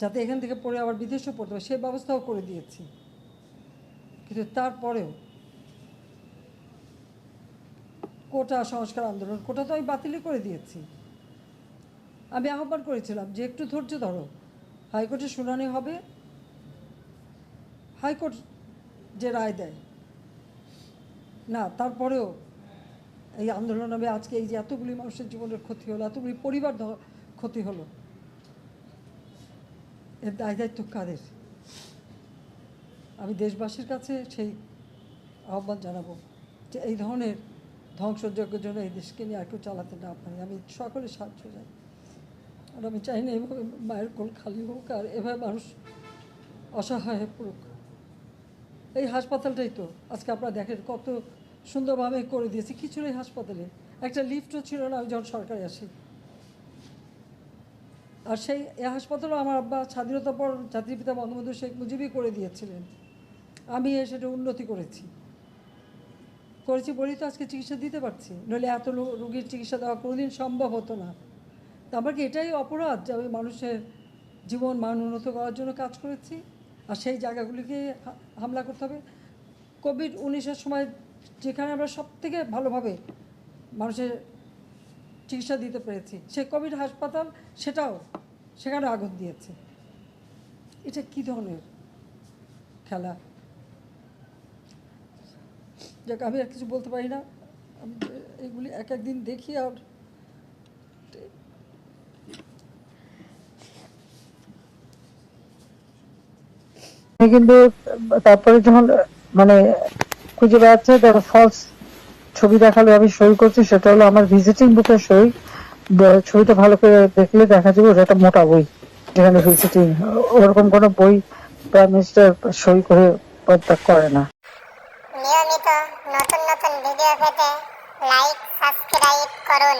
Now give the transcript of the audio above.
যাতে এখান থেকে পড়ে আবার বিদেশেও পড়তে পারে সেই ব্যবস্থাও করে দিয়েছি। কিন্তু তারপরেও কোটা সংস্কার আন্দোলন, কোটা তো আমি বাতিলই করে দিয়েছি। আমি আহ্বান করেছিলাম যে একটু ধৈর্য ধরো। হাইকোর্টে শুনানি হবে, হাইকোর্ট যে রায় দেয়। না, তারপরেও এই আন্দোলন আমি আজকে এই যে এতগুলি মানুষের জীবনের ক্ষতি হলো, এতগুলি পরিবার ক্ষতি হলো। এর দায় দায়িত্ব কাদের? আমি দেশবাসীর কাছে সেই আহ্বান জানাব যে এই ধরনের ধ্বংসযজ্ঞের জন্য এই দেশকে নিয়ে আর কেউ চালাতে না পারে। আমি সকলে সাহায্য চাই। আর আমি চাই না এভাবে মায়ের কোল খালি হোক আর এভাবে মানুষ অসহায় হয়ে পড়ুক। এই হাসপাতালটাই তো। আজকে আপনারা দেখেন কত সুন্দরভাবে করে দিয়েছে। কিছু নেই হাসপাতালে একটা লিফটও ছিল না। আমি যখন সরকারে আসি আর সেই এ হাসপাতালও আমার আব্বা স্বাধীনতা পর জাতির পিতা বঙ্গবন্ধু শেখ মুজিবই করে দিয়েছিলেন। আমি সেটা উন্নতি করেছি। করেছি বলেই তো আজকে চিকিৎসা দিতে পারছি। নইলে এত রোগীর চিকিৎসা দেওয়া কোনোদিন সম্ভব হতো না। আমার কি এটাই অপরাধ যে আমি মানুষের জীবন মান উন্নত করার জন্য কাজ করেছি? আর সেই জায়গাগুলিকে হামলা করতে হবে? কোভিড উনিশের সময় যেখানে আমরা সব থেকে ভালোভাবে মানুষের চিকিৎসা দিতে পেরেছি। সে কোভিড হাসপাতাল সেটাও সেখানে আগুন দিয়েছে। এটা কী ধরনের খেলা? যাক, আমি আর কিছু বলতে পারি না। আমি এগুলি এক একদিন দেখি আর কিন্তু তারপরে যখন মানে খুঁজে বেড়াচ্ছে ফলস ছবি দেখাল, আমি সই করছি, সেটা হলো আমার ভিজিটিং বুকের সই। ছবিটা ভালো করে দেখলে দেখা যাবে ওটা একটা মোটা বই, যেখানে ভিজিটিং ওরকম কোনো বই প্রাইম মিনিস্টার সই করে পদত্যাগ করে না। নিয়মিত নতুন নতুন ভিডিও পেতে লাইক সাবস্ক্রাইব করুন।